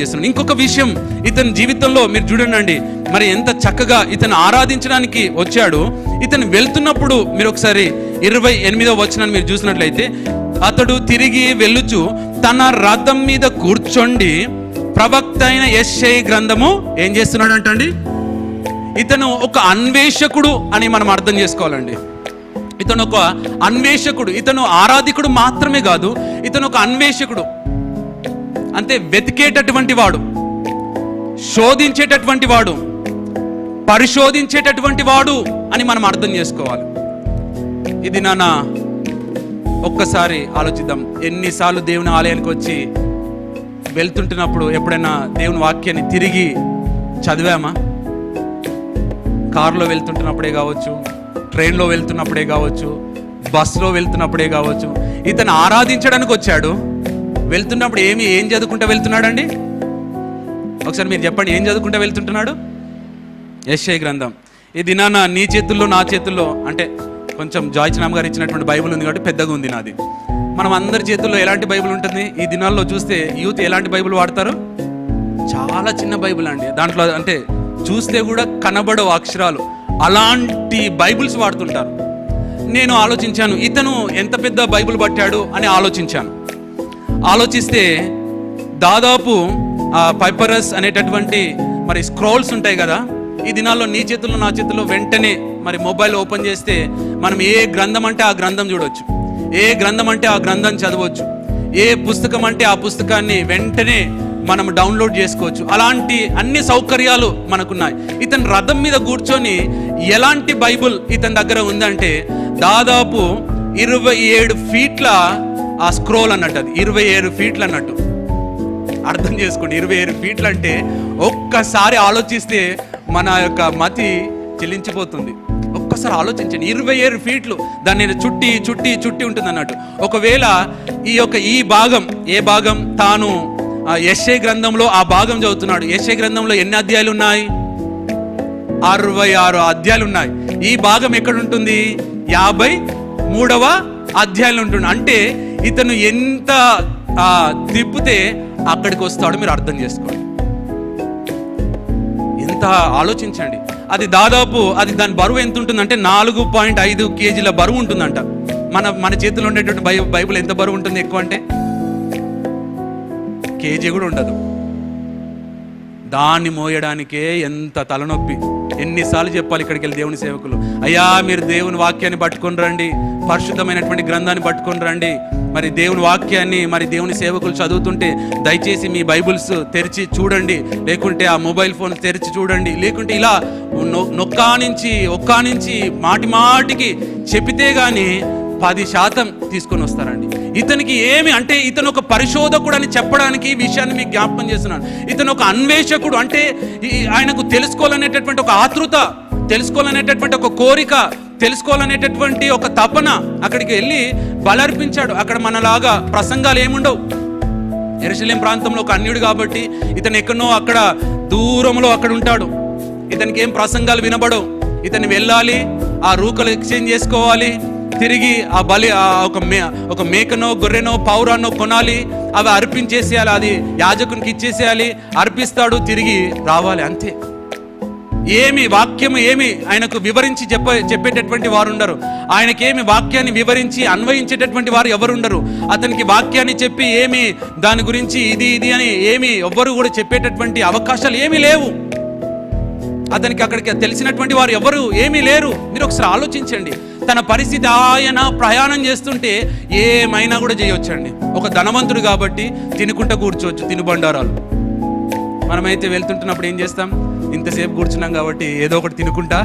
చేస్తున్నాను. ఇంకొక విషయం ఇతని జీవితంలో మీరు చూడండి మరి ఎంత చక్కగా ఇతను ఆరాధించడానికి వచ్చాడు. ఇతను వెళ్తున్నప్పుడు మీరు ఒకసారి ఇరవై ఎనిమిదో వచ్చిన మీరు చూసినట్లయితే అతడు తిరిగి వెళ్ళుచు తన రథం మీద కూర్చోండి. ప్రవక్త అయిన ఎస్ఐ గ్రంథము ఏం చేస్తున్నాడు అంటండి ఇతను ఒక అన్వేషకుడు అని మనం అర్థం చేసుకోవాలండి. ఇతను ఒక అన్వేషకుడు ఇతను ఆరాధికుడు మాత్రమే కాదు ఇతను ఒక అన్వేషకుడు. అంటే వెతికేటటువంటి వాడు శోధించేటటువంటి వాడు పరిశోధించేటటువంటి వాడు అని మనం అర్థం చేసుకోవాలి. ఇది నాన్న ఒక్కసారి ఆలోచిద్దాం. ఎన్నిసార్లు దేవుని ఆలయానికి వచ్చి వెళ్తుంటున్నప్పుడు ఎప్పుడైనా దేవుని వాక్యాన్ని తిరిగి చదివామా? కారులో వెళ్తుంటున్నప్పుడే కావచ్చు ట్రైన్లో వెళ్తున్నప్పుడే కావచ్చు బస్సులో వెళ్తున్నప్పుడే కావచ్చు. ఇతను ఆరాధించడానికి వచ్చాడు. వెళ్తున్నప్పుడు ఏమి ఏం చదువుకుంటూ వెళ్తున్నాడండి? ఒకసారి మీరు చెప్పండి ఏం చదువుకుంటూ వెళ్తుంటున్నాడు? యశ్ఐ గ్రంథం. ఈ దినాన నీ చేతుల్లో నా చేతుల్లో అంటే కొంచెం జాయిచనామ్ గారు ఇచ్చినటువంటి బైబిల్ ఉంది కాబట్టి పెద్దగా ఉంది నాది. మనం అందరి చేతుల్లో ఎలాంటి బైబిల్ ఉంటుంది? ఈ దినాల్లో చూస్తే యూత్ ఎలాంటి బైబిల్ వాడతారు? చాలా చిన్న బైబిల్ అండి. దాంట్లో అంటే చూస్తే కూడా కనబడవు అక్షరాలు. అలాంటి బైబుల్స్ వాడుతుంటారు. నేను ఆలోచించాను ఇతను ఎంత పెద్ద బైబిల్ పట్టాడు అని ఆలోచించాను. ఆలోచిస్తే దాదాపు ఆ పైపరస్ అనేటటువంటి మరి స్క్రోల్స్ ఉంటాయి కదా ఈ దినాల్లో నీ చేతుల్లో నా చేతుల్లో వెంటనే మరి మొబైల్ ఓపెన్ చేస్తే మనం ఏ గ్రంథం అంటే ఆ గ్రంథం చూడవచ్చు ఏ గ్రంథం అంటే ఆ గ్రంథం చదవచ్చు. ఏ పుస్తకం అంటే ఆ పుస్తకాన్ని వెంటనే మనం డౌన్లోడ్ చేసుకోవచ్చు. అలాంటి అన్ని సౌకర్యాలు మనకున్నాయి. ఇతను రథం మీద కూర్చొని ఎలాంటి బైబుల్ ఇతని దగ్గర ఉందంటే దాదాపు ఇరవై ఏడు ఫీట్ల ఆ స్క్రోల్ అన్నట్టు అది ఇరవై ఏడు ఫీట్లు అన్నట్టు. అర్థం చేసుకోండి ఇరవై ఏడు ఫీట్లు అంటే ఒక్కసారి ఆలోచిస్తే మన యొక్క మతి చెల్లించిపోతుంది ఒక్కసారి ఆలోచించండి ఇరవై ఏడు ఫీట్లు దాన్ని చుట్టి చుట్టి చుట్టి ఉంటుంది అన్నట్టు. ఒకవేళ ఈ యొక్క ఈ భాగం ఏ భాగం? తాను యశే గ్రంథంలో ఆ భాగం చదువుతున్నాడు. ఎస్ఏ గ్రంథంలో ఎన్ని అధ్యాయాలు ఉన్నాయి? అరవై ఆరు అధ్యాయాలు ఉన్నాయి. ఈ భాగం ఎక్కడ ఉంటుంది? యాభై మూడవ అధ్యాయులు ఉంటుంది. అంటే ఇతను ఎంత తిప్పితే అక్కడికి వస్తాడో మీరు అర్థం చేసుకోండి. ఎంత ఆలోచించండి. అది దాదాపు అది దాని బరువు ఎంత ఉంటుందంటే నాలుగు పాయింట్ ఐదు కేజీల బరువు ఉంటుందంట. మన మన చేతిలో ఉండేటువంటి బై బైబిల్ ఎంత బరువు ఉంటుంది ఎక్కువ అంటే? కేజీ కూడా ఉండదు. దాన్ని మోయడానికే ఎంత తలనొప్పి. ఎన్నిసార్లు చెప్పాలి ఇక్కడికి వెళ్ళి దేవుని సేవకులు? అయ్యా మీరు దేవుని వాక్యాన్ని పట్టుకొని రండి. పరిశుద్ధమైనటువంటి గ్రంథాన్ని పట్టుకొని రండి. మరి దేవుని వాక్యాన్ని మరి దేవుని సేవకులు చదువుతుంటే దయచేసి మీ బైబుల్స్ తెరిచి చూడండి. లేకుంటే ఆ మొబైల్ ఫోన్ తెరిచి చూడండి. లేకుంటే ఇలా నొ- నొక్కా నుంచి ఒక్కా నుంచి మాటి మాటికి చెప్పితే కానీ పది శాతం తీసుకొని వస్తారండి. ఇతనికి ఏమి అంటే ఇతను ఒక పరిశోధకుడు అని చెప్పడానికి ఈ విషయాన్ని మీకు జ్ఞాపకం చేస్తున్నాను. ఇతను ఒక అన్వేషకుడు అంటే ఆయనకు తెలుసుకోవాలనేటటువంటి ఒక ఆతృత తెలుసుకోవాలనేటటువంటి ఒక కోరిక తెలుసుకోవాలనేటటువంటి ఒక తపన అక్కడికి వెళ్ళి బలర్పించాడు. అక్కడ మనలాగా ప్రసంగాలు ఏముండవు. ఎరుసలేం ప్రాంతంలో ఒక అన్యుడు కాబట్టి ఇతను ఎక్కడో అక్కడ దూరంలో అక్కడ ఉంటాడు. ఇతనికి ఏం ప్రసంగాలు వినబడవు. ఇతను వెళ్ళాలి ఆ రూకలు ఎక్స్చేంజ్ చేసుకోవాలి తిరిగి ఆ బలి ఆ ఒక మే ఒక మేకనో గొర్రెనో పౌరానో కొనాలి. అవి అర్పించేసేయాలి. అది యాజకునికి ఇచ్చేసేయాలి. అర్పిస్తాడు తిరిగి రావాలి. అంతే. ఏమి వాక్యము ఏమి ఆయనకు వివరించి చెప్ప చెప్పేటటువంటి వారు ఉండరు ఆయనకేమి వాక్యాన్ని వివరించి అన్వయించేటటువంటి వారు ఎవరు ఉండరు అతనికి వాక్యాన్ని చెప్పి ఏమి దాని గురించి ఇది ఇది అని ఏమి ఎవ్వరు కూడా చెప్పేటటువంటి అవకాశాలు ఏమీ లేవు. అతనికి అక్కడికి తెలిసినటువంటి వారు ఎవరు ఏమీ లేరు. మీరు ఒకసారి ఆలోచించండి. తన పరిస్థితి ఆయన ప్రయాణం చేస్తుంటే ఏమైనా కూడా చేయొచ్చండి. ఒక ధనవంతుడు కాబట్టి తినుకుంటూ కూర్చోవచ్చు తినుబండారాలు మనమైతే వెళ్తుంటున్నప్పుడు ఏం చేస్తాం? ఇంతసేపు కూర్చున్నాం కాబట్టి ఏదో ఒకటి తినుకుంటా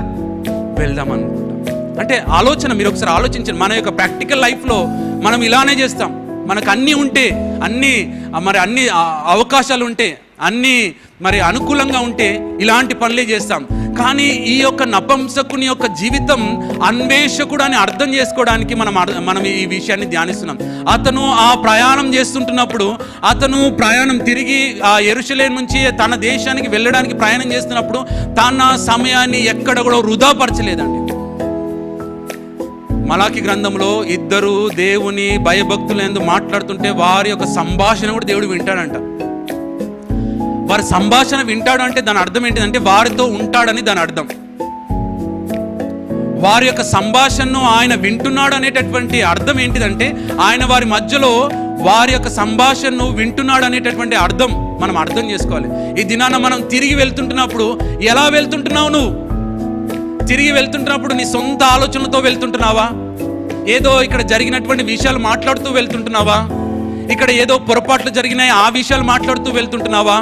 వెళ్దాం అనుకుంటాం. అంటే ఆలోచన మీరు ఒకసారి ఆలోచించండి. మన యొక్క ప్రాక్టికల్ లైఫ్లో మనం ఇలానే చేస్తాం. మనకు అన్నీ ఉంటే అన్ని మరి అన్ని అవకాశాలు ఉంటే అన్నీ మరి అనుకూలంగా ఉంటే ఇలాంటి పనులే చేస్తాం. కానీ ఈ యొక్క నపంసకుని యొక్క జీవితం అన్వేషకుడు అని అర్థం చేసుకోవడానికి మనం మనం ఈ విషయాన్ని ధ్యానిస్తున్నాం. అతను ఆ ప్రయాణం చేస్తుంటున్నప్పుడు అతను ప్రయాణం తిరిగి ఆ ఎరుషలేం నుంచి తన దేశానికి వెళ్ళడానికి ప్రయాణం చేస్తున్నప్పుడు తన సమయాన్ని ఎక్కడ కూడా వృధాపరచలేదండి. మలాకి గ్రంథంలో ఇద్దరు దేవుని భయభక్తులందు మాట్లాడుతుంటే వారి యొక్క సంభాషణ కూడా దేవుడు వింటాడంట. వారి సంభాషణ వింటాడు అంటే దాని అర్థం ఏంటిదంటే వారితో ఉంటాడని దాని అర్థం. వారి యొక్క సంభాషణను ఆయన వింటున్నాడు అనేటటువంటి అర్థం ఏంటిదంటే ఆయన వారి మధ్యలో వారి యొక్క సంభాషణను వింటున్నాడు అనేటటువంటి అర్థం మనం అర్థం చేసుకోవాలి. ఈ దినాన మనం తిరిగి వెళ్తుంటున్నప్పుడు ఎలా వెళ్తుంటున్నావు నువ్వు? తిరిగి వెళ్తుంటున్నప్పుడు నీ సొంత ఆలోచనలతో వెళ్తుంటున్నావా? ఏదో ఇక్కడ జరిగినటువంటి విషయాలు మాట్లాడుతూ వెళ్తుంటున్నావా? ఇక్కడ ఏదో పొరపాట్లు జరిగినాయి ఆ విషయాలు మాట్లాడుతూ వెళ్తుంటున్నావా?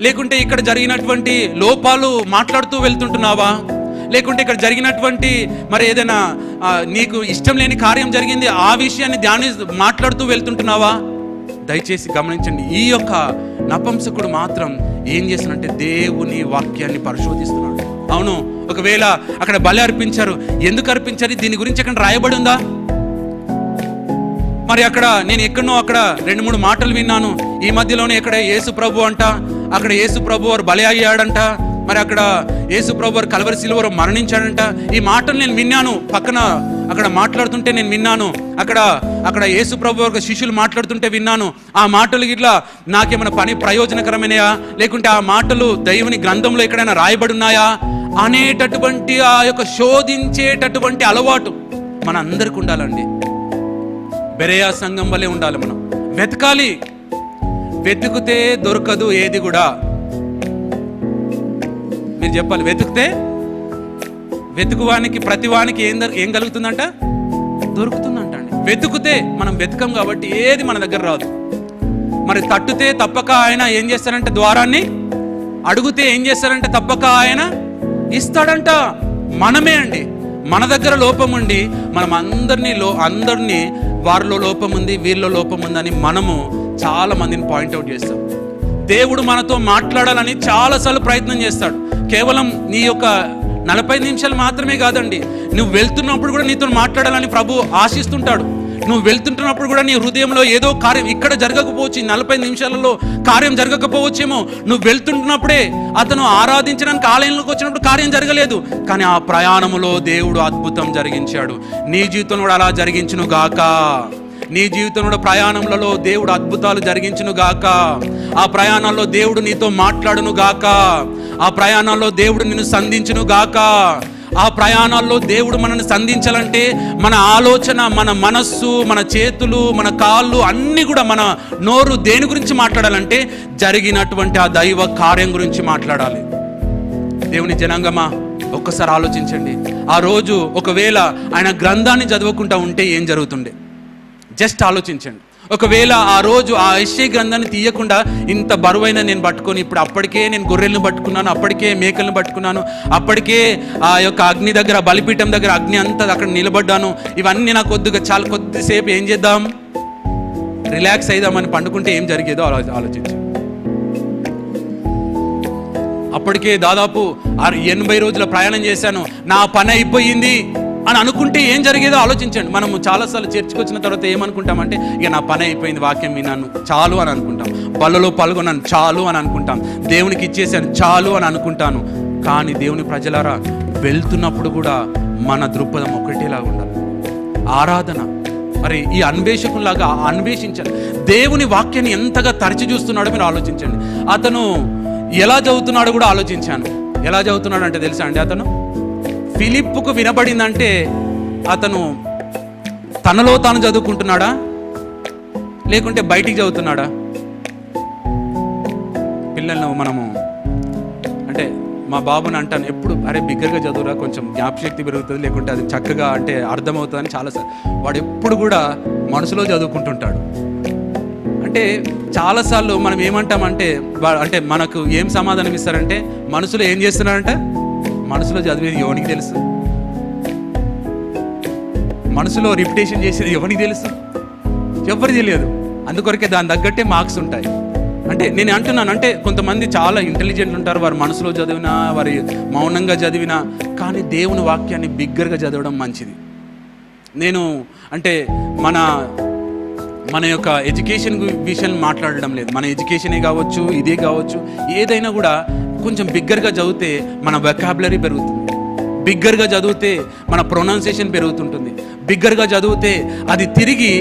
లేకుంటే ఇక్కడ జరిగినటువంటి లోపాలు మాట్లాడుతూ వెళ్తుంటున్నావా? లేకుంటే ఇక్కడ జరిగినటువంటి మరి ఏదైనా నీకు ఇష్టం లేని కార్యం జరిగింది ఆ విషయాన్ని ధ్యాని మాట్లాడుతూ వెళ్తుంటున్నావా? దయచేసి గమనించండి ఈ యొక్క నపంసకుడు మాత్రం ఏం చేస్తున్నాడంటే దేవుని వాక్యాన్ని పరిశోధిస్తున్నాడు. అవును ఒకవేళ అక్కడ బలి అర్పించారు ఎందుకు అర్పించారు? దీని గురించి అక్కడ రాయబడి ఉందా? మరి అక్కడ నేను ఎక్కడనో అక్కడ రెండు మూడు మాటలు విన్నాను ఈ మధ్యలోనే ఇక్కడ యేసు ప్రభు అంట అక్కడ యేసు ప్రభు వారు బలి అయ్యాడంట. మరి అక్కడ యేసు ప్రభు వారు కలవరి సిలువరు మరణించాడంట. ఈ మాటలు నేను విన్నాను. పక్కన అక్కడ మాట్లాడుతుంటే నేను విన్నాను. అక్కడ అక్కడ యేసు ప్రభు వారు శిష్యులు మాట్లాడుతుంటే విన్నాను. ఆ మాటలు ఇట్లా నాకేమైనా పని ప్రయోజనకరమైనయా లేకుంటే ఆ మాటలు దైవుని గ్రంథంలో ఎక్కడైనా రాయబడి ఉన్నాయా? అనేటటువంటి ఆ యొక్క శోధించేటటువంటి అలవాటు మన అందరికి ఉండాలండి. బెరయా సంఘం వల్లే ఉండాలి మనం. వెతకాలి. వెతుకుతే దొరకదు ఏది కూడా. మీరు చెప్పాలి వెతుకుతే? వెతుకువానికి ప్రతివానికి ఏం ఏం కలుగుతుందంట? దొరుకుతుందంట అండి వెతుకుతే మనం వెతకం కాబట్టి ఏది మన దగ్గర రాదు. మరి తట్టుతే తప్పక ఆయన ఏం చేస్తారంటే ద్వారాన్ని? అడుగుతే ఏం చేస్తారంటే తప్పక ఆయన ఇస్తాడంట. మనమే అండి. మన దగ్గర లోపం ఉండి మనం అందరినీ లో అందరినీ వారిలో లోపం ఉంది వీరిలో లోపం ఉందని మనము చాలా మందిని పాయింట్అవుట్ చేస్తాం దేవుడు మనతో మాట్లాడాలని చాలాసార్లు ప్రయత్నం చేస్తాడు. కేవలం నీ యొక్క నలభై నిమిషాలు మాత్రమే కాదండి నువ్వు వెళ్తున్నప్పుడు కూడా నీతో మాట్లాడాలని ప్రభు ఆశిస్తుంటాడు. నువ్వు వెళ్తుంటున్నప్పుడు కూడా నీ హృదయంలో ఏదో కార్యం ఇక్కడ జరగకపోవచ్చు నలభై నిమిషాలలో కార్యం జరగకపోవచ్చేమో. నువ్వు వెళ్తుంటున్నప్పుడే అతను ఆరాధించడానికి ఆలయంలోకి వచ్చినప్పుడు కార్యం జరగలేదు. కానీ ఆ ప్రయాణములో దేవుడు అద్భుతం జరిగించాడు. నీ జీవితంలో కూడా అలా జరిగించును గాక నీ జీవితంలో ప్రయాణంలో దేవుడు అద్భుతాలు జరిగించును గాక ఆ ప్రయాణాల్లో దేవుడు నీతో మాట్లాడును గాక ఆ ప్రయాణంలో దేవుడు నిన్ను సంధించును గాక ఆ ప్రయాణాల్లో దేవుడు మనల్ని సంధించాలంటే మన ఆలోచన మన మనస్సు మన చేతులు మన కాళ్ళు అన్నీ కూడా మన నోరు దేని గురించి మాట్లాడాలంటే జరిగినటువంటి ఆ దైవ కార్యం గురించి మాట్లాడాలి. దేవుని జనాంగమా ఒక్కసారి ఆలోచించండి. ఆ రోజు ఒకవేళ ఆయన గ్రంథాన్ని చదువుకుంటా ఉంటే ఏం జరుగుతుండే? జస్ట్ ఆలోచించండి. ఒకవేళ ఆ రోజు ఆ ఐశ్వర్య గ్రంథాన్ని తీయకుండా ఇంత బరువైన నేను పట్టుకొని ఇప్పుడు అప్పటికే నేను గొర్రెలను పట్టుకున్నాను అప్పటికే మేకలను పట్టుకున్నాను అప్పటికే ఆ యొక్క అగ్ని దగ్గర బలిపీఠం దగ్గర అగ్ని అంతా అక్కడ నిలబడ్డాను ఇవన్నీ నాకు కొద్దిగా చాలా కొద్దిసేపు ఏం చేద్దాం? రిలాక్స్ అయిదామని పండుకుంటే ఏం జరిగేదో ఆలో ఆలోచించు. అప్పటికే దాదాపు ఆరు ఎనభై రోజుల ప్రయాణం చేశాను. నా పని అయిపోయింది. అని అనుకుంటే ఏం జరిగేదో ఆలోచించండి. మనము చాలాసార్లు చేర్చుకొచ్చిన తర్వాత ఏమనుకుంటామంటే ఇక నా పని అయిపోయింది వాక్యం విన్నాను చాలు అని అనుకుంటాం. బలలో పాల్గొన్నాను చాలు అని అనుకుంటాం. దేవునికి ఇచ్చేసాను చాలు అని అనుకుంటాను. కానీ దేవుని ప్రజలారా వెళ్తున్నప్పుడు కూడా మన దృక్పథం ఒకటేలాగా ఉండాలి. ఆరాధన. మరి ఈ అన్వేషకులాగా అన్వేషించాలి. దేవుని వాక్యాన్ని ఎంతగా తరచి చూస్తున్నాడో మీరు ఆలోచించండి. అతను ఎలా చదువుతున్నాడో కూడా ఆలోచించాను. ఎలా చదువుతున్నాడు అంటే తెలుసా అండి అతను? ఫిలిప్పుకు వినబడిందంటే అతను తనలో తాను చదువుకుంటున్నాడా? లేకుంటే బయటికి చదువుతున్నాడా? పిల్లలను మనము అంటే మా బాబుని అంటాను ఎప్పుడు అరే బిగ్గరగా చదువురా కొంచెం జ్ఞాపశక్తి పెరుగుతుంది లేకుంటే అది చక్కగా అంటే అర్థమవుతుందని చాలాసార్లు వాడు ఎప్పుడు కూడా మనసులో చదువుకుంటుంటాడు. అంటే చాలాసార్లు మనం ఏమంటామంటే అంటే మనకు ఏం సమాధానం ఇస్తారంటే మనసులో ఏం చేస్తున్నారంట? మనసులో చదివేది ఎవరికి తెలుసు? మనసులో రిపిటేషన్ చేసేది ఎవరికి తెలుసు? ఎవరు తెలియదు. అందుకొరకే దాని తగ్గట్టే మార్క్స్ ఉంటాయి. అంటే నేను అంటున్నాను అంటే కొంతమంది చాలా ఇంటెలిజెంట్ ఉంటారు వారు మనసులో చదివినా వారి మౌనంగా చదివినా కానీ దేవుని వాక్యాన్ని బిగ్గరగా చదవడం మంచిది. నేను అంటే మన మన యొక్క ఎడ్యుకేషన్ విషయం మాట్లాడడం లేదు. మన ఎడ్యుకేషనే కావచ్చు ఇదే కావచ్చు ఏదైనా కూడా కొంచెం బిగ్గరగా చదివితే మన వెకాబులరీ పెరుగుతుంది. బిగ్గరగా చదివితే మన ప్రొనౌన్సియేషన్ పెరుగుతుంటుంది. బిగ్గరగా చదివితే అది తిరిగి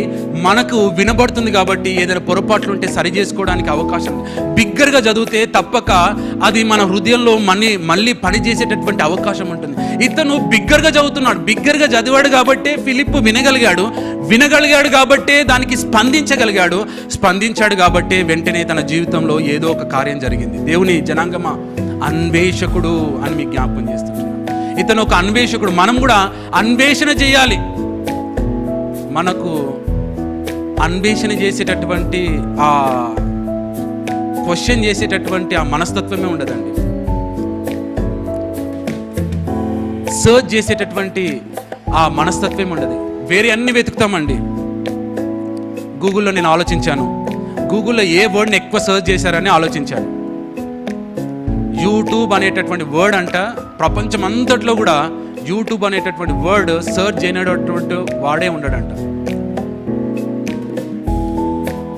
మనకు వినబడుతుంది కాబట్టి ఏదైనా పొరపాట్లు ఉంటే సరి చేసుకోవడానికి అవకాశం. బిగ్గరగా చదివితే తప్పక అది మన హృదయంలో మళ్ళీ మళ్ళీ పనిచేసేటటువంటి అవకాశం ఉంటుంది. ఇతను బిగ్గరగా చదువుతున్నాడు. బిగ్గరగా చదివాడు కాబట్టే ఫిలిప్ వినగలిగాడు. వినగలిగాడు కాబట్టే దానికి స్పందించగలిగాడు. స్పందించాడు కాబట్టే వెంటనే తన జీవితంలో ఏదో ఒక కార్యం జరిగింది. దేవుని జనాంగమా అన్వేషకుడు అని మీకు జ్ఞాపకం చేస్తున్నాను. ఇతను ఒక అన్వేషకుడు. మనం కూడా అన్వేషణ చేయాలి. మనకు అన్వేషణ చేసేటటువంటి ఆ క్వశ్చన్ చేసేటటువంటి ఆ మనస్తత్వమే ఉండదండి. సర్చ్ చేసేటటువంటి ఆ మనస్తత్వం ఉండదు. వేరే అన్ని వెతుకుతామండి. గూగుల్లో నేను ఆలోచించాను. గూగుల్లో ఏ వర్డ్ని ఎక్కువ సర్చ్ చేశారని ఆలోచించాను. యూట్యూబ్ అనేటటువంటి వర్డ్ అంట ప్రపంచం అంతట్లో కూడా యూట్యూబ్ అనేటటువంటి వర్డ్ సర్చ్ చేయనటువంటి వాడే ఉండడంట.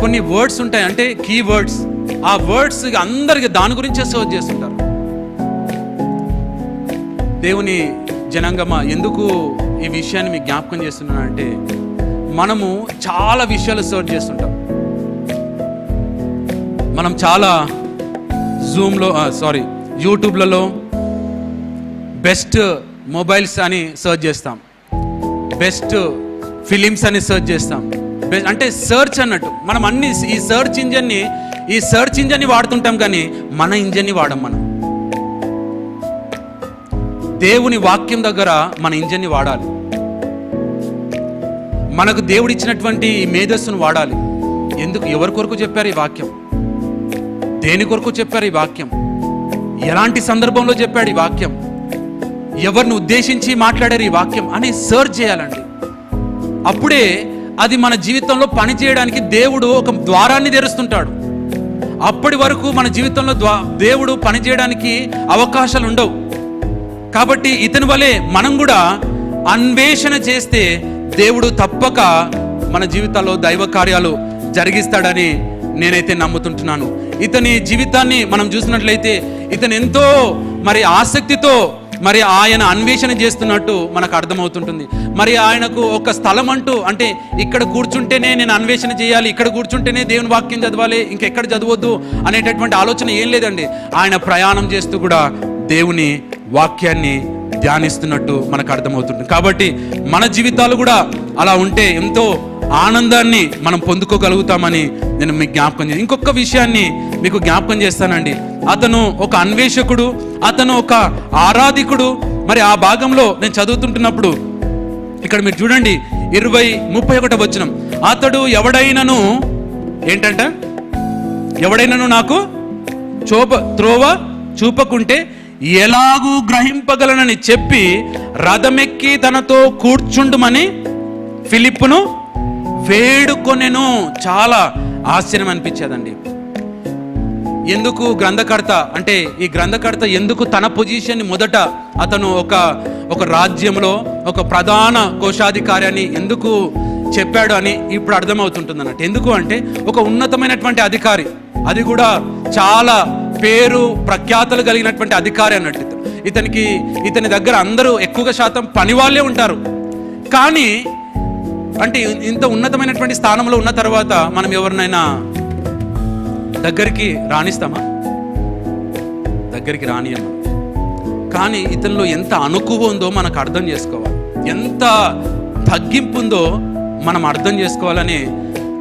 కొన్ని వర్డ్స్ ఉంటాయి అంటే కీ వర్డ్స్ ఆ వర్డ్స్ అందరికి దాని గురించే సర్చ్ చేస్తుంటారు. దేవుని జనాంగమా ఎందుకు ఈ విషయాన్ని మీకు జ్ఞాపకం చేస్తున్నానంటే మనము చాలా విషయాలు సర్చ్ చేస్తుంటాం. మనం చాలా జూమ్లో సారీ యూట్యూబ్లలో బెస్ట్ మొబైల్స్ అని సర్చ్ చేస్తాం. బెస్ట్ ఫిలిమ్స్ అని సర్చ్ చేస్తాం. అంటే సర్చ్ అన్నట్టు. మనం అన్ని ఈ సర్చ్ ఇంజన్ని ఈ సర్చ్ ఇంజన్ని వాడుతుంటాం కానీ మన ఇంజన్ని వాడం మనం. దేవుని వాక్యం దగ్గర మన ఇంజన్ని వాడాలి. మనకు దేవుడిచ్చినటువంటి ఈ మేధస్సును వాడాలి. ఎందుకు? ఎవరి కొరకు చెప్పారు ఈ వాక్యం? దేని కొరకు చెప్పారు ఈ వాక్యం? ఎలాంటి సందర్భంలో చెప్పాడు ఈ వాక్యం? ఎవరిని ఉద్దేశించి మాట్లాడారు ఈ వాక్యం అని సర్చ్ చేయాలండి. అప్పుడే అది మన జీవితంలో పని చేయడానికి దేవుడు ఒక ద్వారాన్ని తెరుస్తుంటాడు. అప్పటి వరకు మన జీవితంలో ద్వా దేవుడు పని చేయడానికి అవకాశాలు ఉండవు. కాబట్టి ఇతని వలె మనం కూడా అన్వేషణ చేస్తే దేవుడు తప్పక మన జీవితాల్లో దైవ కార్యాలు జరిగిస్తాడని నేనైతే నమ్ముతుంటున్నాను. ఇతని జీవితాన్ని మనం చూసినట్లయితే ఇతను ఎంతో మరి ఆసక్తితో మరి ఆయన అన్వేషణ చేస్తున్నట్టు మనకు అర్థమవుతుంటుంది. మరి ఆయనకు ఒక స్థలం అంటూ అంటే ఇక్కడ కూర్చుంటేనే నేను అన్వేషణ చేయాలి ఇక్కడ కూర్చుంటేనే దేవుని వాక్యం చదవాలి ఇంకెక్కడ చదవద్దు అనేటటువంటి ఆలోచన ఏం లేదండి. ఆయన ప్రయాణం చేస్తూ కూడా దేవుని వాక్యాన్ని ధ్యానిస్తున్నట్టు మనకు అర్థమవుతుంది. కాబట్టి మన జీవితాలు కూడా అలా ఉంటే ఎంతో ఆనందాన్ని మనం పొందుకోగలుగుతామని నేను మీకు జ్ఞాపకం చేస్తాను ఇంకొక విషయాన్ని మీకు జ్ఞాపకం చేస్తానండి. అతను ఒక అన్వేషకుడు అతను ఒక ఆరాధికుడు. మరి ఆ భాగంలో నేను చదువుతుంటున్నప్పుడు ఇక్కడ మీరు చూడండి ఇరవై ముప్పై ఒకటి వచ్చినం అతడు ఎవడైనను ఏంటంట? ఎవడైనను నాకు చూప త్రోవ చూపకుంటే ఎలాగూ గ్రహింపగలనని చెప్పి రథమెక్కి తనతో కూర్చుండుమని ఫిలిప్పును వేడుకొనెను. చాలా ఆశ్చర్యం అనిపించేదండి. ఎందుకు గ్రంథకర్త అంటే ఈ గ్రంథకర్త ఎందుకు తన పొజిషన్ మొదట అతను ఒక ఒక రాజ్యంలో ఒక ప్రధాన కోశాధికారిని ఎందుకు చెప్పాడు అని ఇప్పుడు అర్థమవుతుంటుంది అన్నట్టు ఎందుకు అంటే ఒక ఉన్నతమైనటువంటి అధికారి. అది కూడా చాలా పేరు ప్రఖ్యాతలు కలిగినటువంటి అధికారి అన్నట్టు ఇతను. ఇతనికి ఇతని దగ్గర అందరూ ఎక్కువగా శాతం పని వాళ్ళే ఉంటారు. కానీ అంటే ఇంత ఉన్నతమైనటువంటి స్థానంలో ఉన్న తర్వాత మనం ఎవరినైనా దగ్గరికి రాణిస్తామా? దగ్గరికి రానియము? కానీ ఇతనిలో ఎంత అనుకువ ఉందో మనకు అర్థం చేసుకోవాలి. ఎంత తగ్గింపు ఉందో మనం అర్థం చేసుకోవాలని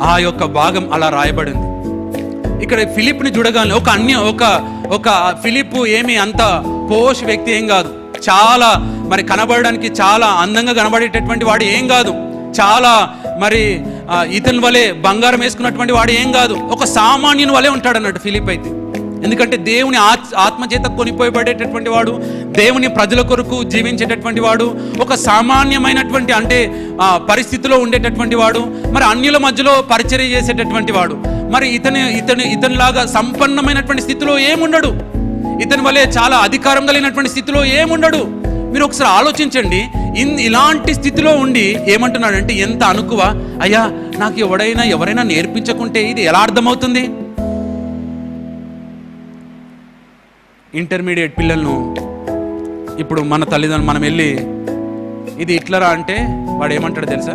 ఆ యొక్క భాగం అలా రాయబడింది. ఇక్కడ ఫిలిప్ని చూడగానే ఒక అన్య ఒక ఒక ఫిలిప్ ఏమి అంత పోష్ వ్యక్తి ఏం కాదు. చాలా మరి కనబడడానికి చాలా అందంగా కనబడేటటువంటి వాడు ఏం కాదు. చాలా మరి ఇతని వలె బంగారం వేసుకున్నటువంటి వాడు ఏం కాదు. ఒక సామాన్యుని వలె ఉంటాడు అన్నట్టు ఫిలిప్ అయితే. ఎందుకంటే దేవుని ఆత్ ఆత్మచేత కొనిపోయబడేటటువంటి వాడు దేవుని ప్రజల కొరకు జీవించేటటువంటి వాడు ఒక సామాన్యమైనటువంటి అంటే పరిస్థితిలో ఉండేటటువంటి వాడు మరి అన్యుల మధ్యలో పరిచర్య చేసేటటువంటి వాడు. మరి ఇతని ఇతని ఇతనిలాగా సంపన్నమైనటువంటి స్థితిలో ఏముండడు? ఇతని వలె చాలా అధికారం కలిగినటువంటి స్థితిలో ఏముండడు? మీరు ఒకసారి ఆలోచించండి. ఇన్ ఇలాంటి స్థితిలో ఉండి ఏమంటున్నాడంటే ఎంత అనుకువ అయ్యా నాకు ఎవడైనా ఎవరైనా నేర్పించకుంటే ఇది ఎలా అర్థమవుతుంది? ఇంటర్మీడియట్ పిల్లలను ఇప్పుడు మన తల్లిదండ్రులు మనం వెళ్ళి ఇది ఇట్లరా? అంటే వాడు ఏమంటాడు తెలుసా?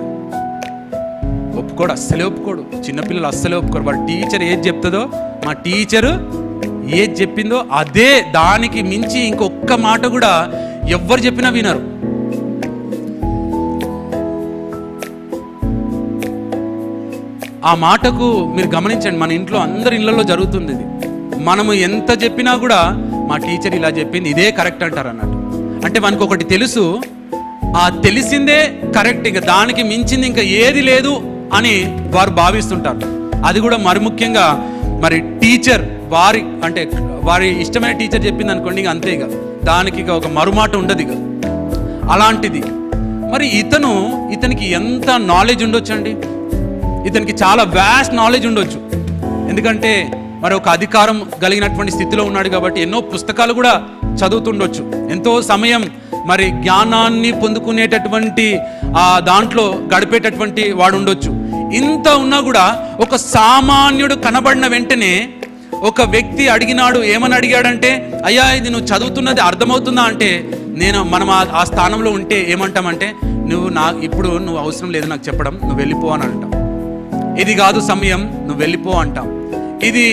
ఒప్పుకోడు అస్సలే ఒప్పుకోడు. చిన్నపిల్లలు అస్సలే ఒప్పుకోడు వాళ్ళ టీచర్ ఏది చెప్తుందో మా టీచరు ఏది చెప్పిందో అదే దానికి మించి ఇంకొక్క మాట కూడా ఎవ్వరు చెప్పినా వినరు. ఆ మాటకు మీరు గమనించండి మన ఇంట్లో అందరి ఇళ్ళలో జరుగుతుంది ఇది. మనము ఎంత చెప్పినా కూడా మా టీచర్ ఇలా చెప్పింది ఇదే కరెక్ట్ అంటారు అన్నట్టు. అంటే మనకు ఒకటి తెలుసు ఆ తెలిసిందే కరెక్ట్ ఇంకా దానికి మించింది ఇంకా ఏది లేదు అని వారు భావిస్తుంటారు. అది కూడా మరి ముఖ్యంగా మరి టీచర్ వారి అంటే వారి ఇష్టమైన టీచర్ చెప్పింది అనుకోండి ఇక అంతే ఇక. దానికి ఇక ఒక మరుమాట ఉండదు ఇక. అలాంటిది. మరి ఇతను ఇతనికి ఎంత నాలెడ్జ్ ఉండొచ్చండి ఇతనికి చాలా వ్యాస్ట్ నాలెడ్జ్ ఉండొచ్చు. ఎందుకంటే మరి ఒక అధికారం కలిగినటువంటి స్థితిలో ఉన్నాడు కాబట్టి ఎన్నో పుస్తకాలు కూడా చదువుతుండొచ్చు. ఎంతో సమయం మరి జ్ఞానాన్ని పొందుకునేటటువంటి ఆ దాంట్లో గడిపేటటువంటి వాడు ఉండొచ్చు ఇంత ఉన్నా కూడా ఒక సామాన్యుడు కనబడిన వెంటనే ఒక వ్యక్తి అడిగినాడు ఏమని అడిగాడంటే అయ్యా ఇది నువ్వు చదువుతున్నది అర్థమవుతుందా? అంటే నేను మనం ఆ- స్థానంలో ఉంటే ఏమంటామంటే నువ్వు నా ఇప్పుడు నువ్వు అవసరం లేదు నాకు చెప్పడం నువ్వు వెళ్ళిపో అని అంటాం. ఇది కాదు సమయం నువ్వు వెళ్ళిపో అంటాం. ఇది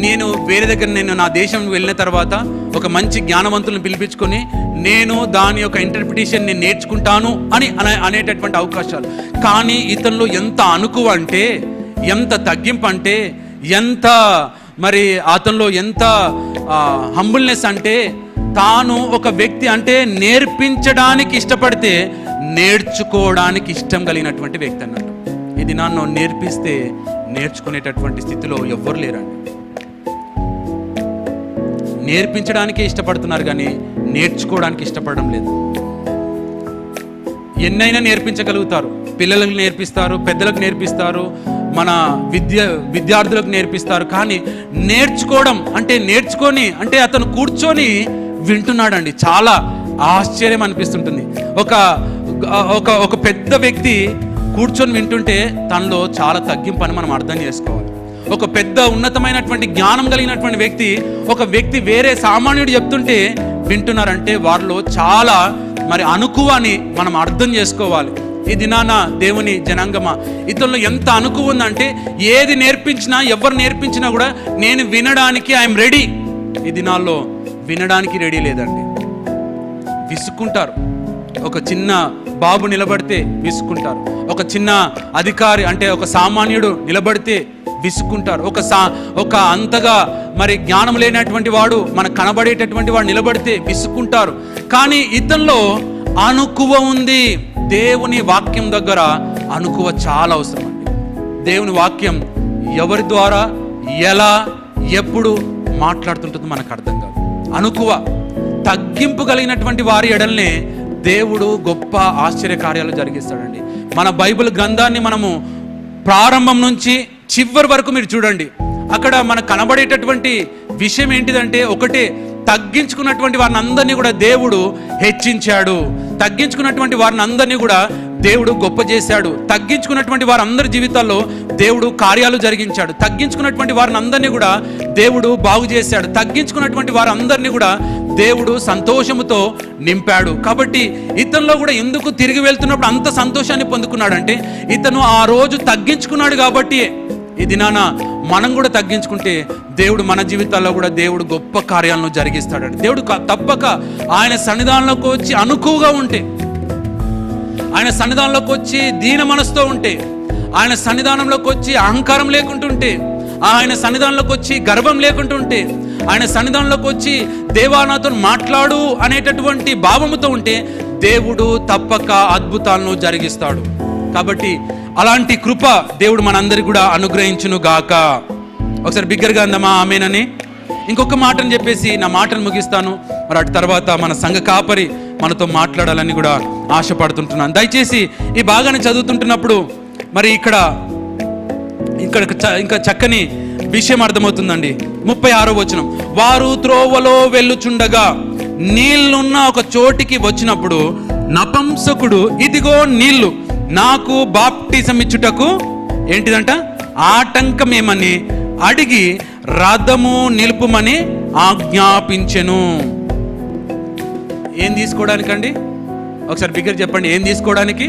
నేను వేరే దగ్గర నేను నా దేశం వెళ్ళిన తర్వాత ఒక మంచి జ్ఞానవంతులను పిలిపించుకొని నేను దాని యొక్క ఇంటర్ప్రిటేషన్ నేను నేర్చుకుంటాను అని అనేటటువంటి అవకాశాలు. కానీ ఇతనిలో ఎంత అనుకువ అంటే ఎంత తగ్గింపు అంటే ఎంత మరి అతనిలో ఎంత హంబుల్నెస్ అంటే తాను ఒక వ్యక్తి అంటే నేర్పించడానికి ఇష్టపడితే నేర్చుకోవడానికి ఇష్టం కలిగినటువంటి వ్యక్తి అన్నట్టు ఇది నన్ను నేర్పిస్తే నేర్చుకునేటటువంటి స్థితిలో ఎవ్వరు లేరండి. నేర్పించడానికే ఇష్టపడుతున్నారు కానీ నేర్చుకోవడానికి ఇష్టపడడం లేదు. ఎన్నైనా నేర్పించగలుగుతారు. పిల్లలకు నేర్పిస్తారు పెద్దలకు నేర్పిస్తారు మన విద్య విద్యార్థులకు నేర్పిస్తారు. కానీ నేర్చుకోవడం అంటే నేర్చుకొని అంటే అతను కూర్చొని వింటున్నాడండి. చాలా ఆశ్చర్యం అనిపిస్తుంటుంది. ఒక ఒక ఒక పెద్ద వ్యక్తి కూర్చొని వింటుంటే తనలో చాలా తగ్గింపు అని మనం అర్థం చేసుకోవాలి. ఒక పెద్ద ఉన్నతమైనటువంటి జ్ఞానం కలిగినటువంటి వ్యక్తి ఒక వ్యక్తి వేరే సామాన్యుడు చెప్తుంటే వింటున్నారంటే వారిలో చాలా మరి అనుకువని మనం అర్థం చేసుకోవాలి. ఈ దినాన దేవుని జనాంగమ. ఇతరులు ఎంత అనుకువ ఉందంటే ఏది నేర్పించినా ఎవరు నేర్పించినా కూడా నేను వినడానికి ఐఎమ్ రెడీ. ఈ దినాల్లో వినడానికి రెడీ లేదండి. విసుక్కుంటారు. ఒక చిన్న బాబు నిలబడితే విసుక్కుంటారు. ఒక చిన్న అధికారి అంటే ఒక సామాన్యుడు నిలబడితే విసుక్కుంటారు. ఒక సా ఒక అంతగా మరి జ్ఞానం లేనటువంటి వాడు మనకు కనబడేటటువంటి వాడు నిలబడితే విసుక్కుంటారు. కానీ ఇతనిలో అనుకువ ఉంది. దేవుని వాక్యం దగ్గర అనుకువ చాలా అవసరం అండి. దేవుని వాక్యం ఎవరి ద్వారా ఎలా ఎప్పుడు మాట్లాడుతుంటుందో మనకు అర్థం కాదు. అనుకువ తగ్గింపు కలిగినటువంటి వారి ఎడల్నే దేవుడు గొప్ప ఆశ్చర్య కార్యాలు జరిగిస్తాడండి. మన బైబిల్ గ్రంథాన్ని మనము ప్రారంభం నుంచి చివరి వరకు మీరు చూడండి. అక్కడ మనకు కనబడేటటువంటి విషయం ఏంటిదంటే ఒకటే తగ్గించుకున్నటువంటి వారిని అందరినీ కూడా దేవుడు హెచ్చించాడు. తగ్గించుకున్నటువంటి వారిని అందరినీ కూడా దేవుడు గొప్ప చేశాడు. తగ్గించుకున్నటువంటి వారందరి జీవితాల్లో దేవుడు కార్యాలు జరిగించాడు. తగ్గించుకున్నటువంటి వారిని అందరినీ కూడా దేవుడు బాగు చేశాడు. తగ్గించుకున్నటువంటి వారందరినీ కూడా దేవుడు సంతోషముతో నింపాడు. కాబట్టి ఇతనిలో కూడా ఎందుకు తిరిగి వెళ్తున్నప్పుడు అంత సంతోషాన్ని పొందుకున్నాడంటే ఇతను ఆ రోజు తగ్గించుకున్నాడు కాబట్టి ఈ దినాన మనం కూడా తగ్గించుకుంటే దేవుడు మన జీవితాల్లో కూడా దేవుడు గొప్ప కార్యాలను జరిగిస్తాడు దేవుడు తప్పక ఆయన సన్నిధానంలోకి వచ్చి అనుకువగా ఉంటే ఆయన సన్నిధానంలోకి వచ్చి దీన మనసుతో ఉంటే ఆయన సన్నిధానంలోకి వచ్చి అహంకారం లేకుంటుంటే ఆయన సన్నిధానంలోకి వచ్చి గర్వం లేకుంటుంటే ఆయన సన్నిధానంలోకి వచ్చి దేవా మాట్లాడు అనేటటువంటి భావముతో ఉంటే దేవుడు తప్పక అద్భుతాలను జరిగిస్తాడు. కాబట్టి అలాంటి కృప దేవుడు మనందరికి కూడా అనుగ్రహించును గాక. ఒకసారి బిగ్గరగా అందమా? ఆమెనని? ఇంకొక మాటను చెప్పేసి నా మాటను ముగిస్తాను. మరి అటు తర్వాత మన సంఘ కాపరి మనతో మాట్లాడాలని కూడా ఆశపడుతుంటున్నాను. దయచేసి ఈ భాగాన్ని చదువుతుంటున్నప్పుడు మరి ఇక్కడ ఇక్కడ చ- ఇంకా చక్కని విషయం అర్థమవుతుందండి. ముప్పై ఆరో వచనం. వారు త్రోవలో వెళ్ళుచుండగా నీళ్ళున్న ఒక చోటికి వచ్చినప్పుడు నపంసకుడు ఇదిగో నీళ్ళు నాకు బాప్టిజం ఇచ్చుటకు ఏంటిదంట? ఆటంకమేమని అడిగి రథము నిలుపుమని ఆజ్ఞాపించెను. ఏం తీసుకోవడానికండి? ఒకసారి బిగ్గర చెప్పండి. ఏం తీసుకోవడానికి?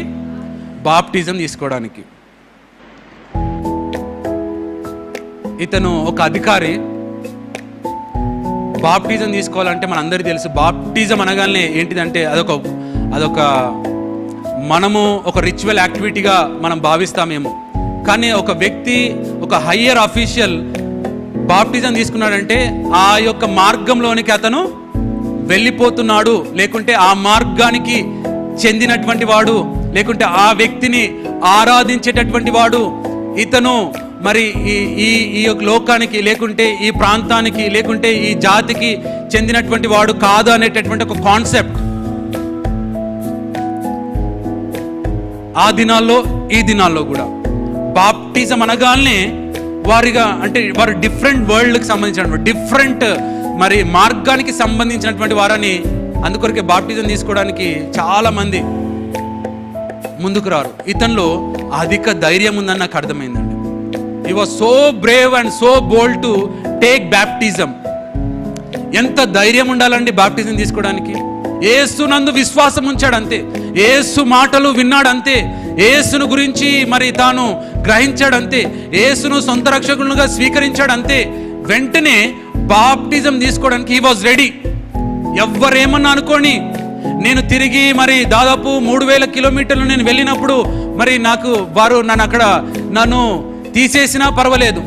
బాప్టిజం తీసుకోవడానికి. ఇతను ఒక అధికారి. బాప్టిజం తీసుకోవాలంటే మనందరికీ తెలుసు. బాప్టిజం అనగానే ఏంటిదంటే అదొక అదొక మనము ఒక రిచువల్ యాక్టివిటీగా మనం భావిస్తామేమో. కానీ ఒక వ్యక్తి ఒక హయ్యర్ అఫీషియల్ బాప్టిజం తీసుకున్నాడంటే ఆ యొక్క మార్గంలోనికి అతను వెళ్ళిపోతున్నాడు. లేకుంటే ఆ మార్గానికి చెందినటువంటి వాడు లేకుంటే ఆ వ్యక్తిని ఆరాధించేటటువంటి వాడు ఇతను. మరి ఈ ఈ ఈ యొక్క లోకానికి లేకుంటే ఈ ప్రాంతానికి లేకుంటే ఈ జాతికి చెందినటువంటి వాడు కాదు అనేటటువంటి ఒక కాన్సెప్ట్ ఆ దినాల్లో ఈ దినాల్లో కూడా. బాప్టిజం అనగానే వారిగా అంటే వారు డిఫరెంట్ వరల్డ్కి సంబంధించినటువంటి డిఫరెంట్ మరి మార్గానికి సంబంధించినటువంటి వారని అందుకొరకే బాప్టిజం తీసుకోవడానికి చాలా మంది ముందుకు రారు. ఇతనిలో అధిక ధైర్యం ఉందని నాకు అర్థమైందండి. He was so brave and so bold to take baptism ఎంత ధైర్యం ఉండాలండి బాప్టిజం తీసుకోవడానికి? ఏసునందు విశ్వాసం ఉంచాడు అంతే. ఏసు మాటలు విన్నాడు అంతే ఏసును గురించి మరి తాను గ్రహించాడు అంతే ఏసును సొంత రక్షకులుగా స్వీకరించాడు అంతే వెంటనే బాప్టిజం తీసుకోవడానికి హీ వాజ్ రెడీ ఎవ్వరేమన్నా అనుకోని నేను తిరిగి మరి దాదాపు మూడు వేల కిలోమీటర్లు నేను వెళ్ళినప్పుడు మరి నాకు వారు నన్ను అక్కడ నన్ను తీసేసినా పర్వాలేదు.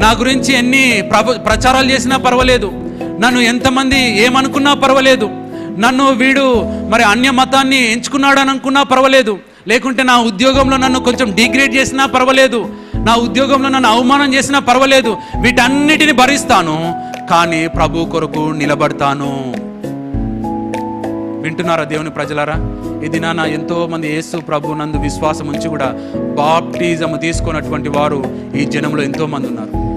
నా గురించి ఎన్ని ప్రచారాలు చేసినా పర్వాలేదు. నన్ను ఎంతమంది ఏమనుకున్నా పర్వాలేదు. నన్ను వీడు మరి అన్య మతాన్ని ఎంచుకున్నాడు అనుకున్నా పర్వాలేదు. లేకుంటే నా ఉద్యోగంలో నన్ను కొంచెం డిగ్రేడ్ చేసినా పర్వాలేదు. నా ఉద్యోగంలో నన్ను అవమానం చేసినా పర్వాలేదు. వీటన్నిటిని భరిస్తాను. కానీ ప్రభు కొరకు నిలబడతాను. వింటున్నారా దేవుని ప్రజలారా? ఇది నాన్న ఎంతో మంది యేసు ప్రభు నందు విశ్వాసం ఉంచి కూడా బాప్టిజం తీసుకున్నటువంటి వారు ఈ జనంలో ఎంతో మంది ఉన్నారు.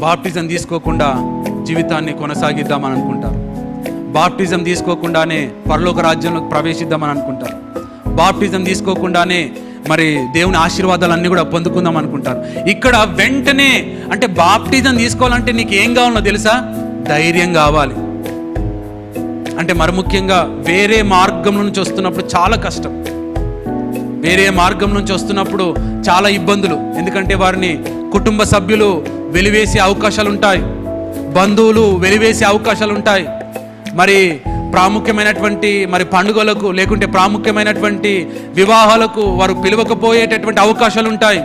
బాప్టిజం తీసుకోకుండా జీవితాన్ని కొనసాగిద్దామని అనుకుంటారు. బాప్టిజం తీసుకోకుండానే పరలోక రాజ్యంలోకి ప్రవేశిద్దామని అనుకుంటారు. బాప్టిజం తీసుకోకుండానే మరి దేవుని ఆశీర్వాదాలన్నీ కూడా పొందుకుందాం అనుకుంటారు. ఇక్కడ వెంటనే అంటే బాప్టిజం తీసుకోవాలంటే నీకు ఏం కావాలో తెలుసా? ధైర్యం కావాలి. అంటే మరి ముఖ్యంగా వేరే మార్గం నుంచి వస్తున్నప్పుడు చాలా కష్టం. వేరే మార్గం నుంచి వస్తున్నప్పుడు చాలా ఇబ్బందులు. ఎందుకంటే వారిని కుటుంబ సభ్యులు వెలివేసే అవకాశాలు ఉంటాయి బంధువులు వెలివేసే అవకాశాలు ఉంటాయి మరి ప్రాముఖ్యమైనటువంటి మరి పండుగలకు లేకుంటే ప్రాముఖ్యమైనటువంటి వివాహాలకు వారు పిలవకపోయేటటువంటి అవకాశాలు ఉంటాయి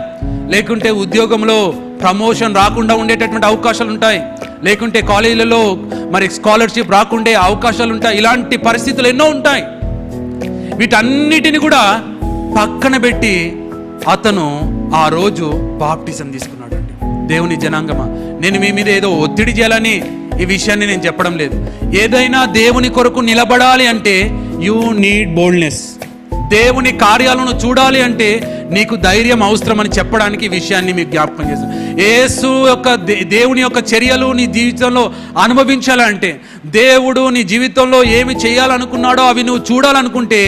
లేకుంటే ఉద్యోగంలో ప్రమోషన్ రాకుండా ఉండేటటువంటి అవకాశాలు ఉంటాయి లేకుంటే కాలేజీలలో మరి స్కాలర్షిప్ రాకుండే అవకాశాలు ఉంటాయి ఇలాంటి పరిస్థితులు ఎన్నో ఉంటాయి. వీటన్నిటిని కూడా పక్కన పెట్టి అతను ఆ రోజు బాప్టిజం తీసుకున్నాడు. దేవుని జనాంగమా? నేను మీ మీద ఏదో ఒత్తిడి చేయాలని ఈ విషయాన్ని నేను చెప్పడం లేదు. ఏదైనా దేవుని కొరకు నిలబడాలి అంటే యూ నీడ్ బోల్డ్నెస్ దేవుని కార్యాలను చూడాలి అంటే నీకు ధైర్యం అవసరం అని చెప్పడానికి ఈ విషయాన్ని మీకు జ్ఞాపకం చేస్తాను యేసు యొక్క దే- దేవుని యొక్క చర్యలు నీ జీవితంలో అనుభవించాలంటే దేవుడు నీ జీవితంలో ఏమి చేయాలనుకున్నాడో అవి నువ్వు చూడాలనుకుంటే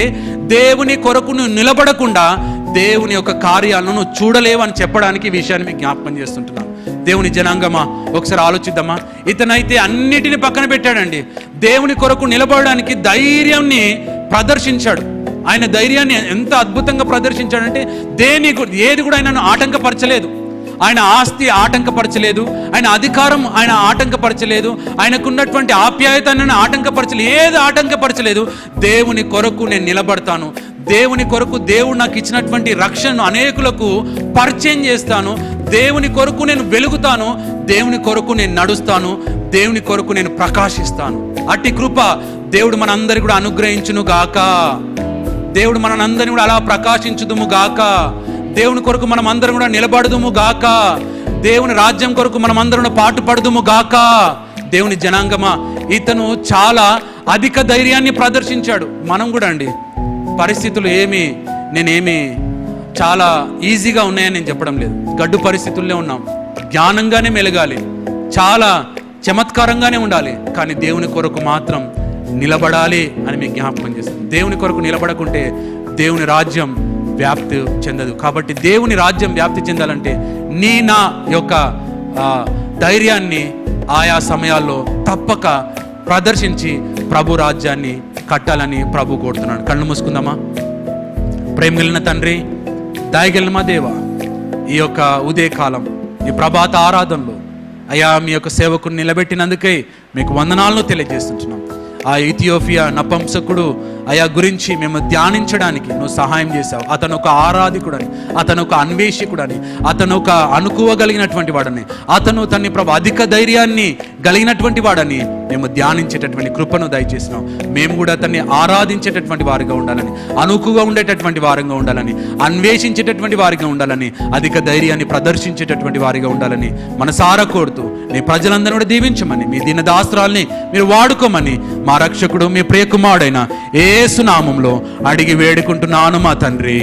దేవుని కొరకు నువ్వు నిలబడకుండా దేవుని యొక్క కార్యాలను నువ్వు చూడలేవు అని చెప్పడానికి ఈ విషయాన్ని మీకు జ్ఞాపకం చేస్తుంటున్నాను. దేవుని జనాంగమా? ఒకసారి ఆలోచిద్దామా? ఇతనైతే అన్నిటిని పక్కన పెట్టాడండి. దేవుని కొరకు నిలబడడానికి ధైర్యాన్ని ప్రదర్శించాడు. ఆయన ధైర్యాన్ని ఎంత అద్భుతంగా ప్రదర్శించాడంటే దేని ఏది కూడా ఆయనను ఆటంకపరచలేదు. ఆయన ఆస్తి ఆటంకపరచలేదు. ఆయన అధికారం ఆయన ఆటంకపరచలేదు. ఆయనకున్నటువంటి ఆప్యాయత ఆటంకపరచలేదు. ఏది ఆటంకపరచలేదు? దేవుని కొరకు నేను నిలబడతాను. దేవుని కొరకు దేవుడు నాకు ఇచ్చినటువంటి రక్షణను అనేకులకు పరిచయం చేస్తాను. దేవుని కొరకు నేను వెలుగుతాను దేవుని కొరకు నేను నడుస్తాను దేవుని కొరకు నేను ప్రకాశిస్తాను. అట్టి కృప దేవుడు మనందరి కూడా అనుగ్రహించును గాక. దేవుడు మనందరిని కూడా అలా ప్రకాశించుదుము గాక. దేవుని కొరకు మనం అందరం కూడా నిలబడదుము గాక. దేవుని రాజ్యం కొరకు మనం అందరం కూడా పాటుపడదుము గాక. దేవుని జనాంగమా ఇతను చాలా అధిక ధైర్యాన్ని ప్రదర్శించాడు. మనం కూడా అండి పరిస్థితులు ఏమి నేనేమి చాలా ఈజీగా ఉన్నాయని నేను చెప్పడం లేదు. గడ్డు పరిస్థితుల్లో ఉన్నాం. జ్ఞానంగానే మెలగాలి. చాలా చమత్కారంగానే ఉండాలి. కానీ దేవుని కొరకు మాత్రం నిలబడాలి అని మీకు జ్ఞాపకం చేస్తాను దేవుని కొరకు నిలబడకుంటే దేవుని రాజ్యం వ్యాప్తి చెందదు. కాబట్టి దేవుని రాజ్యం వ్యాప్తి చెందాలంటే నీ నా యొక్క ధైర్యాన్ని ఆయా సమయాల్లో తప్పక ప్రదర్శించి ప్రభు రాజ్యాన్ని కట్టాలని ప్రభు కోరుతున్నాడు. కళ్ళు మూసుకుందామా? ప్రేమిలిన తండ్రి దయగలిన మా దేవ ఈ యొక్క ఉదయకాలం ఈ ప్రభాత ఆరాధనలో అయా మీ యొక్క సేవకుని నిలబెట్టినందుకే మీకు వందనాలను తెలియజేస్తుంటున్నాం ఆ ఇథియోపియా నపంసకుడు అయా గురించి మేము ధ్యానించడానికి నువ్వు సహాయం చేశావు. అతను ఒక ఆరాధికుడని అతను ఒక అన్వేషకుడని అతను ఒక అనుకోవగలిగినటువంటి వాడని అతను తన్ని ప్రభు అధిక ధైర్యాన్ని కలిగినటువంటి వాడని మేము ధ్యానించేటటువంటి కృపను దయచేసినాం. మేము కూడా అతన్ని ఆరాధించేటటువంటి వారిగా ఉండాలని అనుకుగా ఉండేటటువంటి వారిగా ఉండాలని అన్వేషించేటటువంటి వారిగా ఉండాలని అధిక ధైర్యాన్ని ప్రదర్శించేటటువంటి వారిగా ఉండాలని మనసారా కోరుతూ నీ ప్రజలందరూ కూడా దీవించమని మీ దీన దాస్త్రాల్ని మీరు వాడుకోమని మా రక్షకుడు మీ ప్రియకుమారుడైన ఏసునామంలో అడిగి వేడుకుంటున్నాను మా తండ్రి.